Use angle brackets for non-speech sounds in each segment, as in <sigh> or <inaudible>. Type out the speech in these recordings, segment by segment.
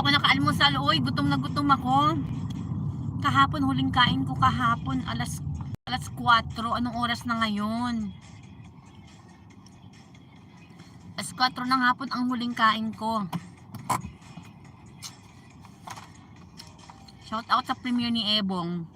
ako nakaalmusal. Uy, gutom na gutom ako. Kahapon, huling kain ko kahapon. Alas, alas 4. Anong oras na ngayon? Alas 4 ng hapon ang huling kain ko. Shout out sa premiere ni Ebong.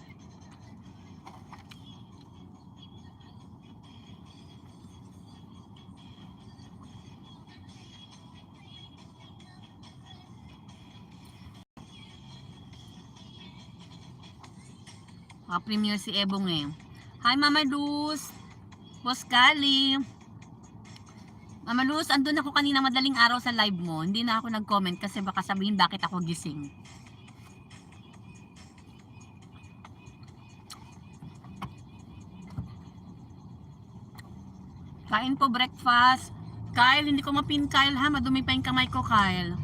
Maka-premiere si Ebong eh. Hi Mama Luz! Boss Kali! Mama Luz, andun ako kanina madaling araw sa live mo. Hindi na ako nag-comment kasi baka sabihin bakit ako gising. Kain po breakfast. Kyle, hindi ko mapin Kyle ha. Madumi pa yung kamay ko, Kyle.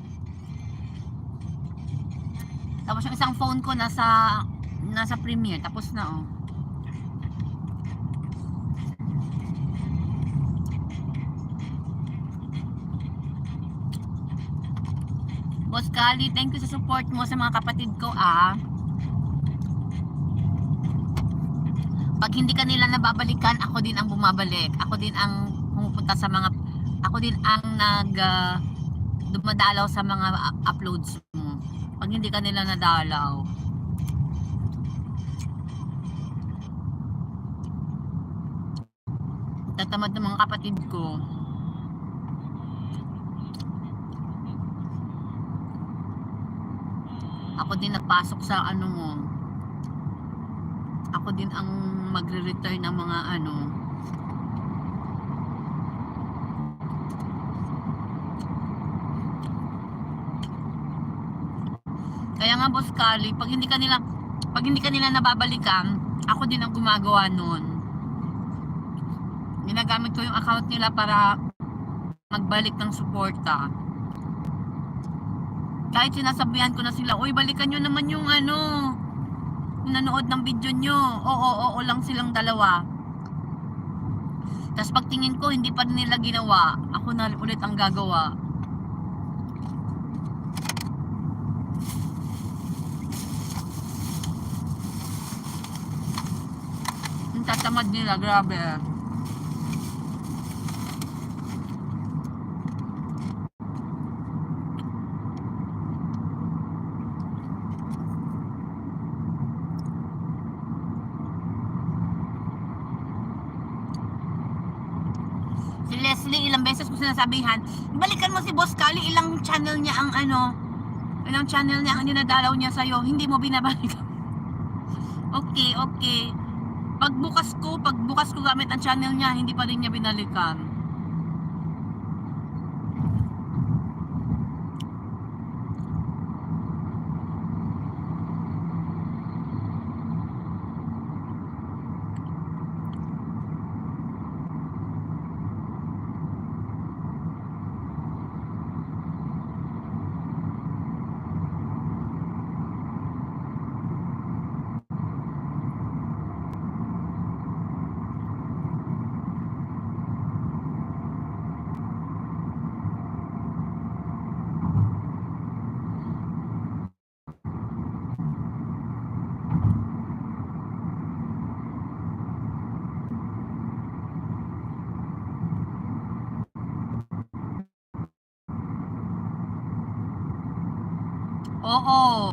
Tapos yung isang phone ko nasa nasa premiere. Tapos na oh. Boss Kali, thank you sa support mo sa mga kapatid ko ah. Pag hindi ka nila nababalikan, ako din ang bumabalik. Ako din ang pumupunta sa mga ako din ang nag ah, dumadalaw sa mga up- uploads mo. Pag hindi ka nila nadalaw. Tatamad ng mga kapatid ko. Ako din nagpasok sa ano mo. Ako din ang magre-return ng mga ano. Kaya nga boss Kali, pag hindi kanila pag hindi kanila nababalikan, ako din ang gumagawa noon. Ginagamit ko yung account nila para magbalik ng suporta. Kahit sinasabihan ko na sila, uy, balikan nyo naman yung ano, nanood ng video nyo. Oo, oo, oo lang silang dalawa. Tapos pagtingin ko, hindi pa nila ginawa. Ako na ulit ang gagawa. Yung tatamad nila, grabe. Si Leslie, ilang beses ko sinasabihan, balikan mo si Boss Kali, ilang channel niya ang ano, ilang channel niya ang dinadalaw niya sa'yo, hindi mo binabalikan. <laughs> okay, okay. Pagbukas ko, pagbukas ko gamit ang channel niya, hindi pa rin niya binalikan. Oo.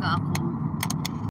talaga.